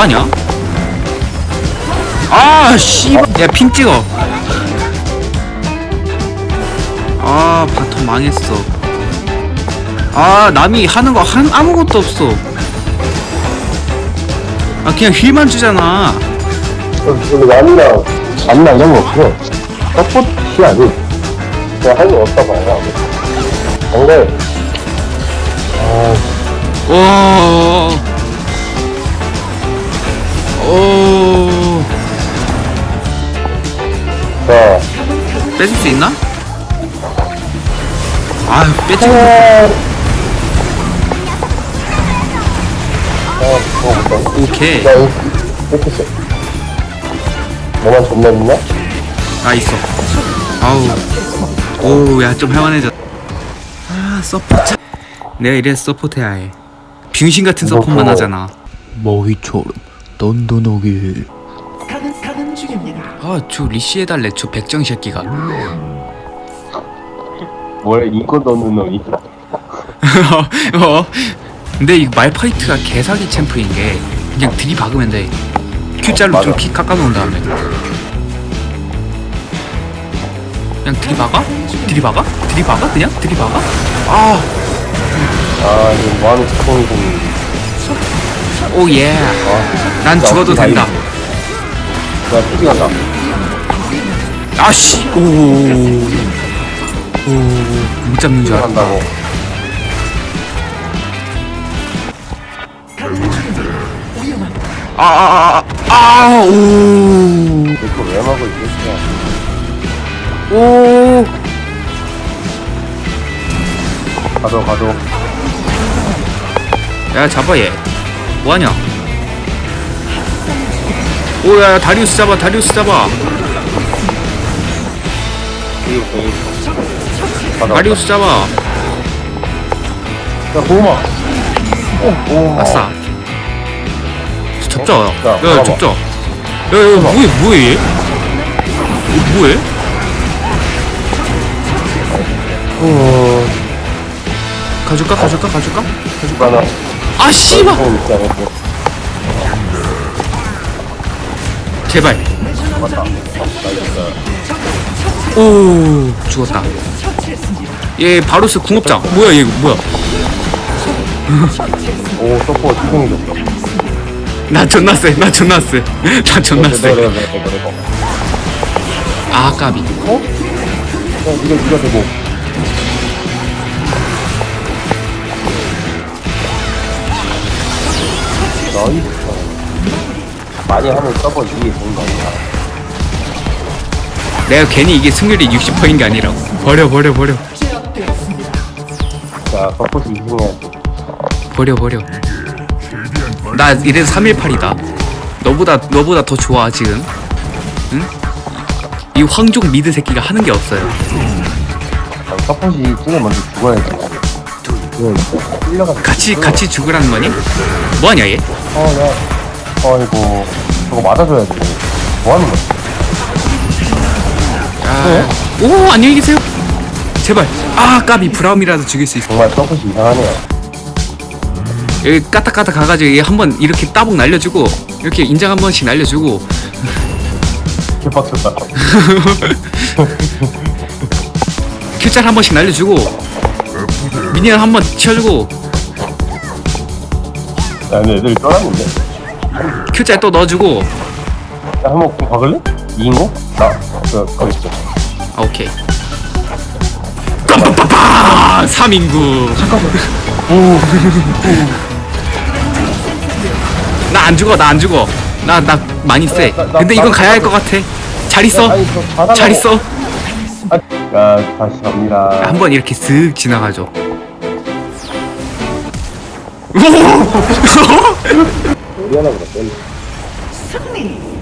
뭐하냐? 아 씨발 야핑 찍어 아 바텀 망했어 아 남이 하는 거 한, 아무것도 없어 아 그냥 힐만 주잖아 여기 남이랑 남이랑 이런 거 없어. 서포트 아니. 그냥 할거 없다 봐요. 근데 와. 오. 자, 뺏을 수 있나? 아유, 뺏지. 어, 오케이. 이렇게 너만 존나 있나? 아, 있어. 아우. 오, 야, 좀 할만해졌. 아, 서포트. 내가 이래서 서포트해야 해. 병신 같은 서포트만 어허. 하잖아. 머위처럼 던던하게 가는 가는 중입니다. 아, 저 리시 해달래, 저 백정 새끼가. 뭘 인권 넣는 놈이? 어. 근데 이 말파이트가 개사기 챔프인 게 그냥 들이박으면 돼. Q자로 좀 맞아. 키 깎아놓은 다음에. 그냥 들이박아? 들이박아? 들이박아? 그냥? 들이박아? 아, 아, 이거 뭐하는 스폰이군. 오 예. 아, 난 죽어도 된다. 나 피지 간다. 아씨. 오. 오. 못 잡는 줄 알았다. 간다고. 아, 아, 아, 아, 아, 오. 이거 왜 먹어, 이 새끼야. 오. 가도, 가도. 야, 잡아 얘. 뭐하냐? 오, 야, 야, 다리우스 잡아, 다리우스 잡아. 다리우스 잡아. 야, 고마. 오, 오. 아싸. 잡자. 자, 야. 잡자. 야, 야, 뭐해, 뭐해, 얘? 어, 뭐해? 오. 가줄까, 가줄까, 가줄까? 하나. 아, 씨발! 제발. 맞다. 오, 죽었다. 얘 바로스 궁업자. 뭐야, 얘, 뭐야? 오, 서포 투명해졌어. 나 존나 세, 나 존나 세. 나 존나. 내가, 내가, 내가, 내가. 아, 까비. 어? 야, 이거, 이거 되고. 나이스. 많이 하면 서버 이게 좋은 거 아니야? 내가 괜히 이게 승률이 60%인 게 아니라고. 버려, 버려, 버려. 자, 서포트 이승해야지. 버려, 버려. 나 이래서 318이다. 너보다, 너보다 더 좋아, 지금. 응? 이 황종 미드 새끼가 하는 게 없어요. 아, 서포트 찍으면 먼저 죽어야지. 죽어야지. 끌려가서. 같이, 같이 죽으라는 거니? 뭐하냐, 얘? 어, 야. 어이구. 저거 맞아줘야지. 뭐 하는 거야? 아, 오, 안녕히 계세요. 제발. 아, 까비. 브라움이라도 죽일 수 있어. 정말 서포트 이상하네요. 여기 까딱까딱 가가지고 얘 한번 이렇게 따봉 날려주고, 이렇게 인장 한 번씩 날려주고, 개빡쳤다. 큐짤 한 번씩 날려주고, 미니언 한 번 치워주고, 야, 근데 애들이 쫄았는데? 큐짤 또 넣어주고, 야, 한번 공 박을래? 거? 나, 그, 거기 있어. 아, 오케이. 빰빰빰빰! 3인구. 나 안 죽어, 나 안 죽어. 나, 나 많이 세. 나- 나- 근데 이건 나- 가야 할 것 같아. 잘 있어. 아니, 저 받아달라고. 잘 있어. 아, 야, 다시 갑니다. 한 번 이렇게 쓱 지나가죠. 우리 하나 그랬대. 승리.